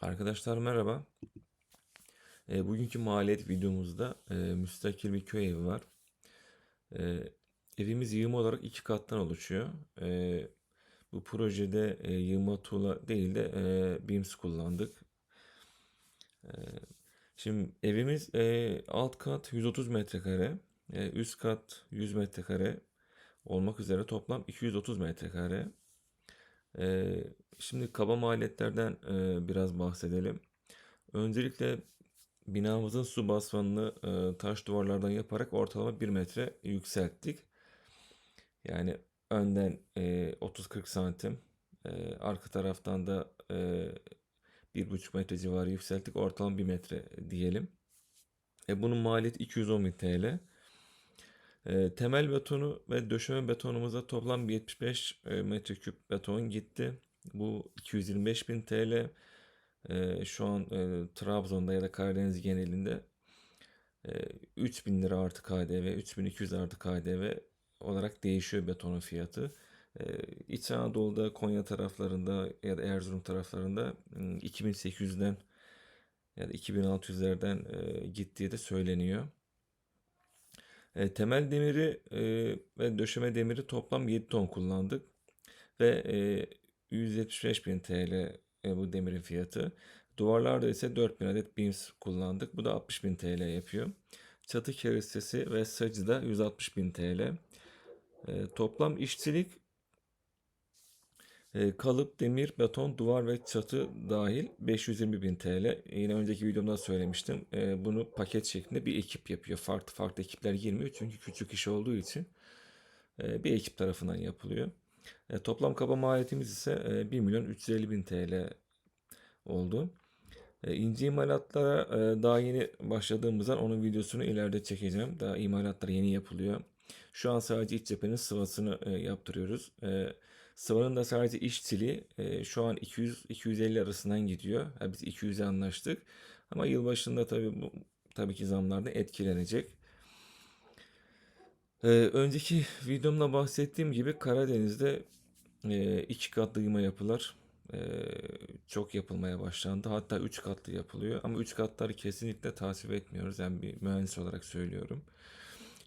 Arkadaşlar merhaba. E, bugünkü maliyet videomuzda e, müstakil bir köy evi var. E, evimiz yığma olarak iki kattan oluşuyor. E, bu projede e, yığma tuğla değil de e, beams kullandık. E, şimdi evimiz e, alt kat 130 metrekare, e, üst kat 100 metrekare olmak üzere toplam 230 metrekare. E, şimdi kaba maliyetlerden e, biraz bahsedelim. Öncelikle binamızın su basmanını e, taş duvarlardan yaparak ortalama 1 metre yükselttik. Yani önden e, 30-40 santim, e, arka taraftan da e, 1,5 metre civarı yükselttik. Ortalama 1 metre diyelim. E, bunun maliyeti 210 bin TL. E, temel betonu ve döşeme betonumuza toplam 75 e, metreküp beton gitti. Bu 225 bin TL. E, şu an e, Trabzon'da ya da Karadeniz genelinde e, 3000 lira artı KDV, 3200 artı KDV olarak değişiyor betonun fiyatı. E, İç Anadolu'da, Konya taraflarında ya da Erzurum taraflarında m, 2800'den ya da 2600'lerden e, gittiği de söyleniyor. E, temel demiri e, ve döşeme demiri toplam 7 ton kullandık ve e, 175 bin TL e, bu demirin fiyatı. Duvarlarda ise 4000 adet beams kullandık. Bu da 60 bin TL yapıyor. Çatı kerestesi ve sacı da 160 bin TL. E, toplam işçilik kalıp, demir, beton, duvar ve çatı dahil 520 bin TL. Yine önceki videomda söylemiştim. E, bunu paket şeklinde bir ekip yapıyor. Farklı farklı ekipler girmiyor. Çünkü küçük iş olduğu için e, bir ekip tarafından yapılıyor. E, toplam kaba maliyetimiz ise e, 1 milyon 350 bin TL oldu. E, ince imalatlara e, daha yeni başladığımızdan onun videosunu ileride çekeceğim. Daha imalatlar yeni yapılıyor. Şu an sadece iç cephenin sıvasını e, yaptırıyoruz. E, sıvanın da sadece işçiliği e, şu an 200-250 arasından gidiyor. Ha, biz 200'e anlaştık. Ama yılbaşında tabii bu tabii ki zamlardan etkilenecek. Ee, önceki videomda bahsettiğim gibi Karadeniz'de e, iki katlı yığma yapılar e, çok yapılmaya başlandı. Hatta üç katlı yapılıyor. Ama üç katları kesinlikle tasvip etmiyoruz. Yani bir mühendis olarak söylüyorum.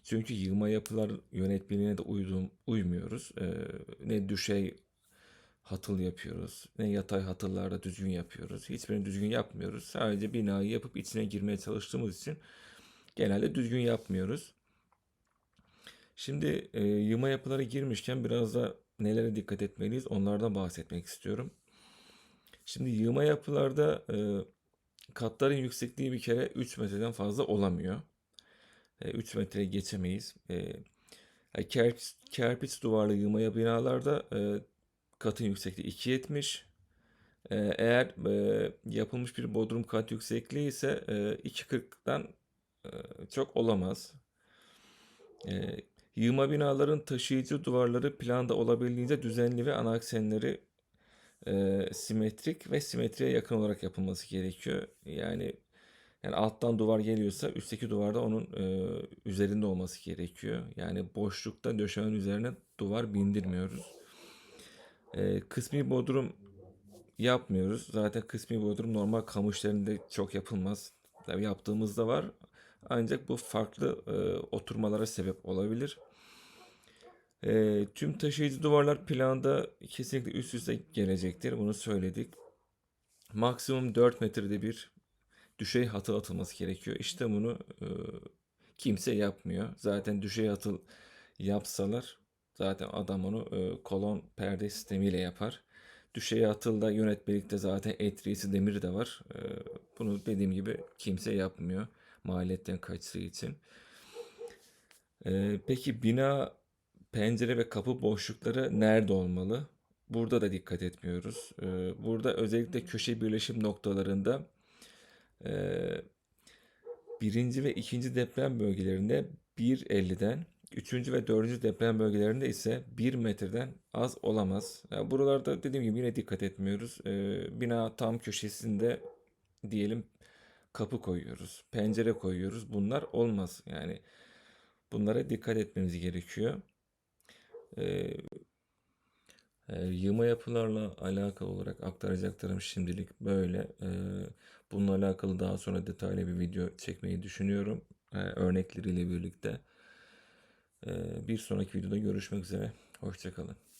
Çünkü yığma yapılar yönetmeliğine de uydum, uymuyoruz. E, ne düşey hatıl yapıyoruz, ne yatay hatıllarda düzgün yapıyoruz. Hiçbirini düzgün yapmıyoruz. Sadece binayı yapıp içine girmeye çalıştığımız için genelde düzgün yapmıyoruz. Şimdi e, yığma yapılara girmişken biraz da nelere dikkat etmeliyiz onlardan bahsetmek istiyorum. Şimdi yığma yapılarda e, katların yüksekliği bir kere 3 metreden fazla olamıyor. E, 3 metreye geçemeyiz. E, kerpiç, kerpiç duvarlı yığma binalarda e, katın yüksekliği 2.70. E, eğer e, yapılmış bir bodrum kat yüksekliği ise e, 2.40'dan e, çok olamaz. E, Yığma binaların taşıyıcı duvarları planda olabildiğince düzenli ve ana aksenleri e, simetrik ve simetriye yakın olarak yapılması gerekiyor. Yani yani alttan duvar geliyorsa üstteki duvarda onun e, üzerinde olması gerekiyor. Yani boşlukta döşemenin üzerine duvar bindirmiyoruz. E, kısmi bodrum yapmıyoruz. Zaten kısmi bodrum normal kamışlarında çok yapılmaz. Tabii yaptığımızda var ancak bu farklı e, oturmalara sebep olabilir. E, tüm taşıyıcı duvarlar planda kesinlikle üst üste gelecektir. Bunu söyledik. Maksimum 4 metrede bir düşey hatı atılması gerekiyor. İşte bunu e, kimse yapmıyor. Zaten düşey hatı yapsalar zaten adam onu e, kolon perde sistemiyle yapar. Düşey atılda yönetmelikte zaten etrisi demir de var. E, bunu dediğim gibi kimse yapmıyor maliyetten kaçtığı için. Ee, peki bina pencere ve kapı boşlukları nerede olmalı? Burada da dikkat etmiyoruz. Ee, burada özellikle köşe birleşim noktalarında e, birinci ve ikinci deprem bölgelerinde 1.50'den, üçüncü ve dördüncü deprem bölgelerinde ise 1 metreden az olamaz. Yani buralarda dediğim gibi yine dikkat etmiyoruz. Ee, bina tam köşesinde diyelim kapı koyuyoruz, pencere koyuyoruz. Bunlar olmaz. Yani bunlara dikkat etmemiz gerekiyor. Ee, E, yığma yapılarla alakalı olarak aktaracaklarım şimdilik böyle. E, bununla alakalı daha sonra detaylı bir video çekmeyi düşünüyorum. E, örnekleriyle birlikte. Bir sonraki videoda görüşmek üzere. Hoşçakalın.